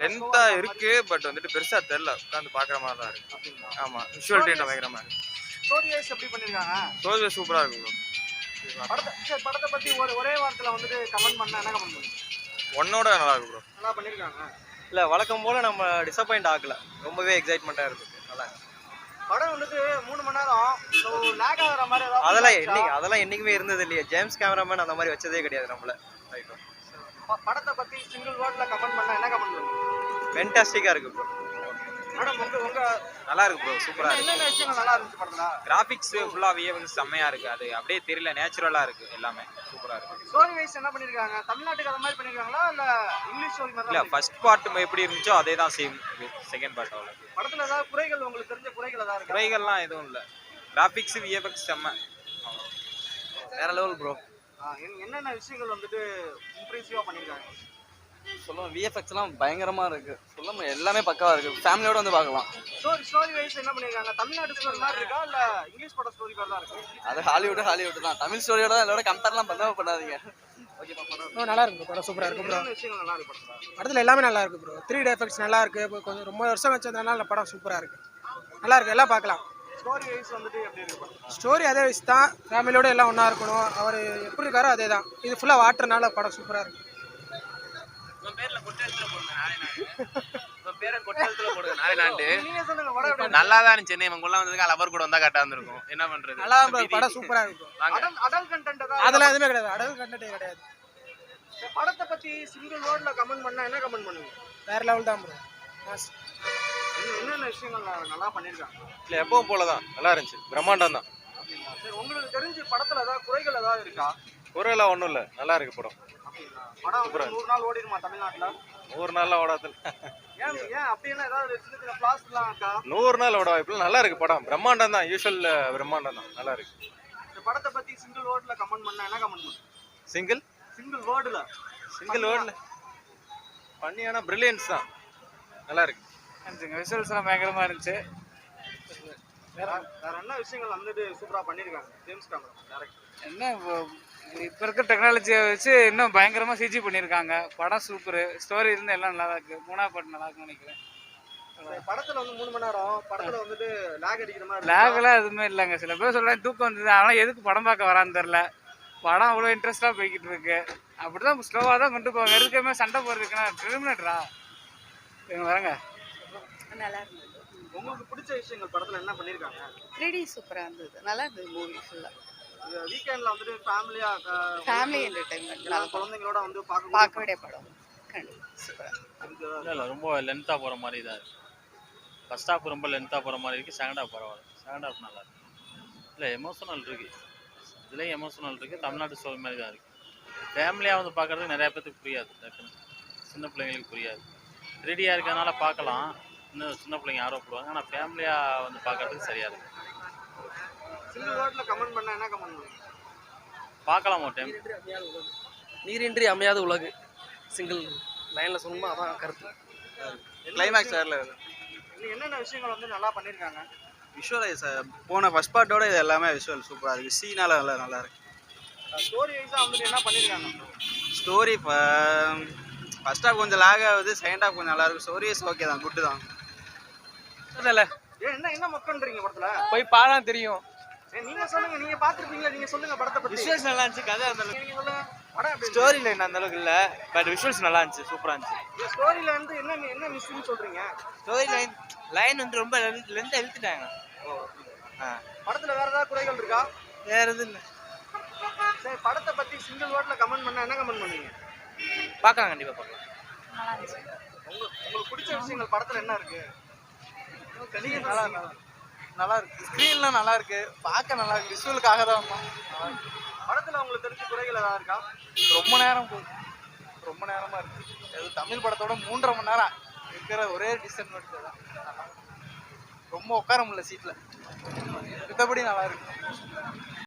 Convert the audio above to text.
லென்த்தா இருக்கு பட் வந்துட்டு பெருசா தெரியல. உட்காந்து பாக்குற மாதிரி தான் இருக்கு. ஆமா விஷுவல் ட்ரீட் பயங்கர மாதிரி. ஸ்டோரி வைஸ் எப்படி பண்ணிருக்காங்க? சோல்வே சூப்பரா இருக்கு ப்ரோ படத்தை படத்தை பத்தி ஒரு ஒரே வாரத்துல வந்துட்டு கமெண்ட் பண்ணா என்ன கமெண்ட் பண்ணுங்க ஒன்னோட நல்லா இருக்கு ப்ரோ நல்லா பண்ணிருக்காங்க. இல்லை வழக்கம் போல் நம்ம டிசப்பாயிண்ட் ஆகல ரொம்பவே எக்ஸைட்மெண்ட்டாக இருக்குது நல்லா படம் வந்துட்டு மூணு மணி நேரம். லேக் ஆகுற மாதிரி ஏதாவது அதெல்லாம்? என்னைக்கு அதெல்லாம் என்றைக்குமே இருந்தது இல்லையா. ஜேம்ஸ் கேமராமேன் அந்த மாதிரி வச்சதே கிடையாது நம்மள. படத்தை பத்தி சிங்கிள் வேர்ட்ல கமெண்ட் பண்ணா என்ன கமெண்ட் பண்ணுங்க ஃபென்டாஸ்டிக்காக இருக்குது ப்ரோ மேடம் உங்க உங்க நல்லா இருக்கு ப்ரோ சூப்பரா இருக்கு. என்னென்ன விஷயங்கள் நல்லா இருந்துச்சு படத்துல? கிராபிக்ஸ் ஃபுல்லாவே வந்து செம்மையா இருக்கு. அது அப்படியே தெரியல. நேச்சுரலா இருக்கு எல்லாமே. சூப்பரா இருக்கு. ஸ்டோரி வைஸ் என்ன பண்ணிருக்காங்க? தமிழ்நாட்டுக்கு அந்த மாதிரி பண்ணிருக்காங்களா? இல்ல இங்கிலீஷ் ஸ்டோரி மாதிரி இல்ல ஃபர்ஸ்ட் பார்ட் எப்படி இருந்துச்சோ அதே தான் சேம் செகண்ட் பார்ட் அவ்வளோ படத்துல ஏதாவது குறைகள் உங்களுக்கு தெரிஞ்ச குறைகள் ஏதாவது குறைகள்லாம் எதுவும் இல்ல. கிராபிக்ஸ் விஎஃப்எக்ஸ் செம்ம. வேற லெவல் ப்ரோ என்னென்ன விஷயங்கள் வந்துட்டு இம்ப்ரெசிவா பண்ணிருக்காங்க? சொல்லுவோம் விஎஃப்எக்ஸ்லாம் பயங்கரமாக இருக்குது சொல்ல எல்லாமே பக்காவாக இருக்குது ஃபேமிலியோட வந்து பார்க்கலாம். ஸ்டோரி ஸ்டோரி வைஸ் என்ன பண்ணிருக்காங்க? தமிழ்நாட்டு ஸ்டோரி மாதிரி இருக்கா? இல்ல இங்கிலீஷ் படம் ஸ்டோரி மாதிரி தான் இருக்கு? அது ஹாலிவுட் ஹாலிவுட் தான். தமிழ் ஸ்டோரியோட தான் இதோட கம்பேர்லாம் பண்ணவே பண்ணாதீங்க. நல்லா இருக்கு படம் சூப்பராக இருக்கு ப்ரோ நல்லா இருக்கு படத்துல எல்லாமே நல்லா இருக்கு ப்ரோ த்ரீ டி எஃபெக்ட்ஸ் நல்லா இருக்கு. கொஞ்சம் ரொம்ப வருஷம் வச்சதுனால படம் சூப்பராக இருக்கு. நல்லா இருக்கு எல்லாம் பார்க்கலாம். ஸ்டோரி வைஸ் வந்துட்டு எப்படி இருக்கு படம் ஸ்டோரி அதே வயசு தான். ஃபேமிலியோட எல்லாம் ஒன்றா இருக்கணும். அவர் எப்படி இருக்காரோ அதே தான் இது ஃபுல்லாக வாட்டுறனால படம் சூப்பராக இருக்கு. நீங்க சொல்லுங்க படம் எப்படி இருக்கு? நல்லா தான் இருந்துச்சு இவங்க உள்ள வந்ததுக்கு லவர் கூட வந்தா கரெக்டா இருந்திருக்கும். என்ன பண்றது? நல்லா படம் சூப்பராக இருக்கு bro. அடல் அடல் கண்டென்ட் அதெல்லாம் எதுவுமே கிடையாது அடல் கண்டே கிடையாது. படத்தை பத்தி சிங்கிள் வேர்ட்ல கமெண்ட் பண்ணா என்ன கமெண்ட் பண்ணுவீங்க? வேற லெவல் தான் ப்ரோ என்னென்ன விஷயங்கள் நல்லா பண்ணிருக்காங்க இல்ல எப்பவும் போல தான் நல்லா இருந்துச்சு பிரம்மாண்டம் தான். சரி உங்களுக்கு தெரிஞ்சு படத்துல ஏதாவது குறைகள் ஏதாவது இருக்கா? குறையெல்லாம் ஒன்றும் இல்லை நல்லா இருக்கு படம்? படம் வந்து நூறு நாள் ஓடிடுமா தமிழ்நாட்டுல? நூறு நாள்ல ஓடாது ஏன் ஏன் அப்படின்னா ஏதாவது சின்ன சின்ன ஃபிளாஸ் எல்லாம் இருக்கா? நூறு நாள் ஓட வாய்ப்பு நல்லா இருக்கு படம். பிரம்மாண்டம் தான். யூஸ்வல் பிரம்மாண்டம் தான். நல்லா இருக்கு. இந்த படத்தை பத்தி சிங்கிள் வேர்ட்ல கமெண்ட் பண்ணா என்ன கமெண்ட் பண்ணுங்க சிங்கிள் சிங்கிள் வேர்டுல சிங்கிள் வேர்ட்ல பண்ணியான பிரில்லியன்ஸ் தான். நல்லா இருக்கு. விசுவல்ஸ் எல்லாம் பயங்கரமா இருந்துச்சு. வேற வேற என்ன விஷயங்கள் வந்துட்டு சூப்பரா பண்ணிருக்காங்க? ஜேம்ஸ் கேமரா டேரக்டர் என்ன இப்போ- இருக்க டெக்னாலஜியை வச்சு இன்னும் பயங்கரமா சிஜி பண்ணியிருக்காங்க படம் சூப்பர் ஸ்டோரி இருந்து எல்லாம் நல்லா தான் இருக்கு. மூணா பாட்டு நல்லா இருக்குன்னு நினைக்கிறேன். படத்துல வந்து மூணு மணி நேரம். படத்துல வந்துட்டு லேக் அடிக்கிற மாதிரி எதுவுமே இல்லைங்க. சில பேர் சொல்றாங்க தூக்கம் வந்தது. ஆனால் எதுக்கு படம் பார்க்க வரான்னு தெரில படம் அவ்வளோ இன்ட்ரெஸ்டாக போய்கிட்டு இருக்கு. அப்படிதான் ஸ்லோவாக தான் கொண்டு போவாங்க. எதுக்குமே சண்டை போடுறதுக்குன்னா டெர்மினேட்டரா இவங்க வரங்க நல்லா இருந்தது. உங்களுக்கு பிடிச்ச விஷயங்கள் படத்துல என்ன பண்ணிருக்காங்க? த்ரீ டி சூப்பராக இருந்தது. நல்லா இருந்தது மூவி ஃபுல்லாக வீக்கெண்ட்ல வந்துட்டு ஃபேமிலியா ஃபேமிலி என்டர்டைன்மெண்ட் நல்லா குழந்தைங்களோட வந்து பார்க்க பார்க்க வேண்டிய படம். இல்லை ரொம்ப லென்த்தாக போகிற மாதிரி தான் இருக்குது ஃபஸ்ட் ஹாஃப் ரொம்ப லென்த்தாக போகிற மாதிரி இருக்குது செகண்ட் ஹாஃப் பரவாயில்ல. செகண்ட் ஹாஃப் நல்லா இருக்கு. இல்லை எமோஷனல் இருக்குது இதுலேயும் எமோஷனல் இருக்குது தமிழ்நாட்டு ஸ்டோரி மாதிரி தான் இருக்குது ஃபேமிலியாக வந்து பார்க்குறதுக்கு நிறையா பேத்துக்கு புரியாது டக்குன்னு சின்ன பிள்ளைங்களுக்கு புரியாது. த்ரீடியாக இருக்கிறதுனால பார்க்கலாம். இன்னும் சின்ன பிள்ளைங்க ஆர்வப்படுவாங்க. ஆனால் ஃபேமிலியாக வந்து பார்க்குறதுக்கு சரியாக இருக்குது சிங்கிள் வேர்ட்ல கமெண்ட் பண்ணா என்ன கமெண்ட் பண்ணுவீங்க பார்க்கலாம் ஒரு டைம் நீரின்றி அமையாத உலகு. சிங்கிள் லைனில் சொல்லணுமா? அதான் கருத்து. கிளைமேக்ஸ் வேறல என்னென்ன விஷயங்கள் வந்து நல்லா பண்ணிருக்காங்க? விஷுவலைஸ் போன ஃபர்ஸ்ட் பார்ட்டோட இது எல்லாமே விஷுவல் சூப்பராக இருக்குது சீனால நல்லா நல்லா இருக்கு. ஸ்டோரி வைஸா வந்துட்டு என்ன பண்ணிருக்காங்க? ஸ்டோரி ஃபர்ஸ்ட் ஹாஃப் கொஞ்சம் லேக் ஆகுது. செகண்ட் ஹாஃப் கொஞ்சம் நல்லா இருக்கு. ஸ்டோரிஸ் ஓகே தான். குட்டு தான். ஏன் என்ன என்ன மக்கள்ன்றீங்க படத்துல? போய் பாடா தெரியும். நீங்க சொல்லுங்க நீங்க பாத்துருப்பீங்களா நீங்க சொல்லுங்க படத்தை பத்தி. விஷுவல்ஸ் நல்லா இருந்துச்சு கதை அந்த நீங்க சொல்லுங்க. ஸ்டோரி லைன் அந்த அளவுக்கு இல்லை பட் விஷுவல்ஸ் நல்லா இருந்துச்சு சூப்பராக இருந்துச்சு. ஸ்டோரியில வந்து என்ன என்ன மிஸ்ஸிங் சொல்றீங்க? ஸ்டோரி லைன் லைன் வந்து ரொம்ப லென்த் இழுத்துட்டாங்க. படத்துல வேற ஏதாவது குறைகள் இருக்கா? வேற எதுவும் இல்லை. சரி படத்தை பத்தி சிங்கிள் வேர்ட்ல கமெண்ட் பண்ணா என்ன கமெண்ட் பண்ணுவீங்க? பார்க்கலாம் கண்டிப்பாக பார்க்கலாம். உங்க- உங்களுக்கு பிடிச்ச விஷயங்கள் படத்துல என்ன இருக்கு? நல்லா சொல்லுங்க. நல்லா இருக்கு ஸ்க்ரீன்லாம் நல்லா இருக்கு பார்க்க நல்லா இருக்கு விஷுவலுக்காக தான் படத்தில் உங்களுக்கு தெரிஞ்ச குறைகள் ஏதாவது இருக்கா? ரொம்ப நேரம் ரொம்ப நேரமாக இருக்கு. அது தமிழ் படத்தோட மூன்றரை மணி நேரம் இருக்கிற ஒரே டிஸ்அட்வான்டேஜ் தான். ரொம்ப உட்கார முடியல சீட்டில் மற்றபடி நல்லா இருக்கு